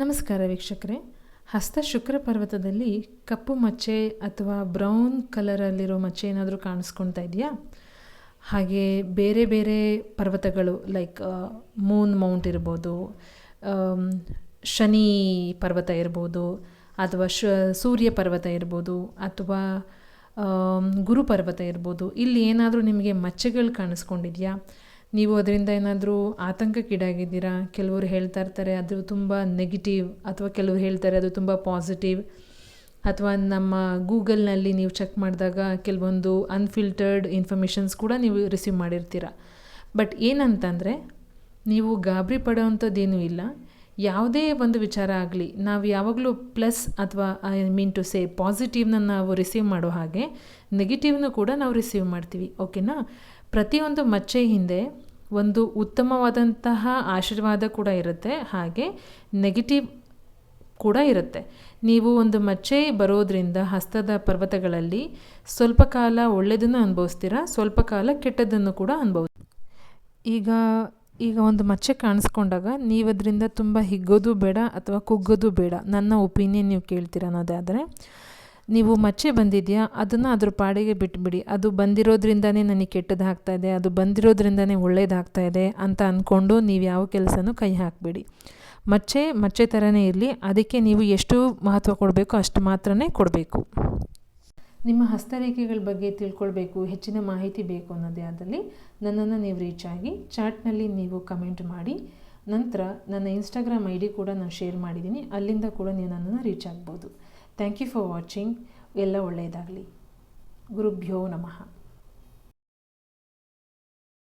ನಮಸ್ಕಾರ ವೀಕ್ಷಕರೇ. ಹಸ್ತ ಶುಕ್ರ ಪರ್ವತದಲ್ಲಿ ಕಪ್ಪು ಮಚ್ಚೆ ಅಥವಾ ಬ್ರೌನ್ ಕಲರಲ್ಲಿರೋ ಮಚ್ಚೆ ಏನಾದರೂ ಕಾಣಿಸ್ಕೊಳ್ತಾ ಇದೆಯಾ? ಹಾಗೆ ಬೇರೆ ಬೇರೆ ಪರ್ವತಗಳು ಲೈಕ್ ಮೂನ್ ಮೌಂಟ್ ಇರ್ಬೋದು ಶನಿ ಪರ್ವತ ಇರ್ಬೋದು, ಅಥವಾ ಶ, ಸೂರ್ಯ ಪರ್ವತ ಇರ್ಬೋದು, ಅಥವಾ ಗುರು ಪರ್ವತ ಇರ್ಬೋದು. ಇಲ್ಲಿ ಏನಾದರೂ ನಿಮಗೆ ಮಚ್ಚೆಗಳು ಕಾಣಿಸ್ಕೊಂಡಿದೆಯಾ? ನೀವು ಅದರಿಂದ ಏನಾದರೂ ಆತಂಕಕ್ಕೀಡಾಗಿದ್ದೀರಾ? ಕೆಲವರು ಹೇಳ್ತಾ ಇರ್ತಾರೆ ಅದು ತುಂಬ ನೆಗೆಟಿವ್ ಅಥವಾ ಕೆಲವರು ಹೇಳ್ತಾರೆ ಅದು ತುಂಬ ಪಾಸಿಟಿವ್ ಅಥವಾ ನಮ್ಮ ಗೂಗಲ್ನಲ್ಲಿ ನೀವು ಚೆಕ್ ಮಾಡಿದಾಗ ಕೆಲವೊಂದು ಅನ್ಫಿಲ್ಟರ್ಡ್ ಇನ್ಫಾರ್ಮೇಷನ್ಸ್ ಕೂಡ ನೀವು ರಿಸೀವ್ ಮಾಡಿರ್ತೀರ? ಬಟ್ ಏನಂತಂದರೆ, ನೀವು ಗಾಬರಿ ಪಡೋವಂಥದ್ದೇನೂ ಇಲ್ಲ. ಯಾವುದೇ ಒಂದು ವಿಚಾರ ಆಗಲಿ, ನಾವು ಯಾವಾಗಲೂ ಪ್ಲಸ್ ಅಥವಾ ಐ ಮೀನ್ ಟು ಸೇ ಪಾಸಿಟಿವ್ನ ನಾವು ರಿಸೀವ್ ಮಾಡೋ ಹಾಗೆ ನೆಗೆಟಿವ್ನು ಕೂಡ ನಾವು ರಿಸೀವ್ ಮಾಡ್ತೀವಿ ಓಕೆನಾ ಪ್ರತಿಯೊಂದು ಮಚ್ಚೆ ಹಿಂದೆ ಒಂದು ಉತ್ತಮವಾದಂತಹ ಆಶೀರ್ವಾದ ಕೂಡ ಇರುತ್ತೆ, ಹಾಗೆ ನೆಗೆಟಿವ್ ಕೂಡ ಇರುತ್ತೆ. ನೀವು ಒಂದು ಮಚ್ಚೆ ಬರೋದರಿಂದ ಹಸ್ತದ ಪರ್ವತಗಳಲ್ಲಿ ಸ್ವಲ್ಪ ಕಾಲ ಒಳ್ಳೆಯದನ್ನು ಅನುಭವಿಸ್ತೀರಾ, ಸ್ವಲ್ಪ ಕಾಲ ಕೆಟ್ಟದ್ದನ್ನು ಕೂಡ ಅನುಭವ ಈಗ ಈಗ ಒಂದು ಮಚ್ಚೆ ಕಾಣಿಸ್ಕೊಂಡಾಗ ನೀವು ಅದರಿಂದ ತುಂಬ ಹಿಗ್ಗೋದು ಬೇಡ ಅಥವಾ ಕುಗ್ಗೋದು ಬೇಡ, ನನ್ನ ಒಪಿನಿಯನ್ ನೀವು ಕೇಳ್ತೀರ ಅನ್ನೋದಾದರೆ ನೀವು ಮಚ್ಚೆ ಬಂದಿದೆಯಾ? ಅದನ್ನು ಅದ್ರ ಪಾಡಿಗೆ ಬಿಟ್ಬಿಡಿ. ಅದು ಬಂದಿರೋದ್ರಿಂದನೇ ನನಗೆ ಕೆಟ್ಟದ್ದು ಆಗ್ತಾ ಇದೆ, ಅದು ಬಂದಿರೋದ್ರಿಂದನೇ ಒಳ್ಳೇದಾಗ್ತಾ ಇದೆ ಅಂತ ಅಂದ್ಕೊಂಡು ನೀವು ಯಾವ ಕೆಲಸನೂ ಕೈ ಹಾಕಬೇಡಿ. ಮಚ್ಚೆ ಮಚ್ಚೆ ಥರನೇ ಇರಲಿ, ಅದಕ್ಕೆ ನೀವು ಎಷ್ಟು ಮಹತ್ವ ಕೊಡಬೇಕು ಅಷ್ಟು ಮಾತ್ರನೇ ಕೊಡಬೇಕು. ನಿಮ್ಮ ಹಸ್ತರೇಖೆಗಳ ಬಗ್ಗೆ ತಿಳ್ಕೊಳ್ಬೇಕು, ಹೆಚ್ಚಿನ ಮಾಹಿತಿ ಬೇಕು ಅನ್ನೋದೇ ಆದಲ್ಲಿ ನನ್ನನ್ನು ನೀವು ರೀಚ್ ಆಗಿ ಚಾಟ್ನಲ್ಲಿ ನೀವು ಕಮೆಂಟ್ ಮಾಡಿ. ನಂತರ ನನ್ನ ಇನ್ಸ್ಟಾಗ್ರಾಮ್ ಐ ಡಿ ಕೂಡ ನಾನು ಶೇರ್ ಮಾಡಿದ್ದೀನಿ, ಅಲ್ಲಿಂದ ಕೂಡ ನೀವು ನನ್ನನ್ನು ರೀಚ್ ಆಗ್ಬೋದು. ಥ್ಯಾಂಕ್ ಯು ಫಾರ್ ವಾಚಿಂಗ್ ಎಲ್ಲ ಒಳ್ಳೆಯದಾಗಲಿ ಗುರುಭ್ಯೋ ನಮಃ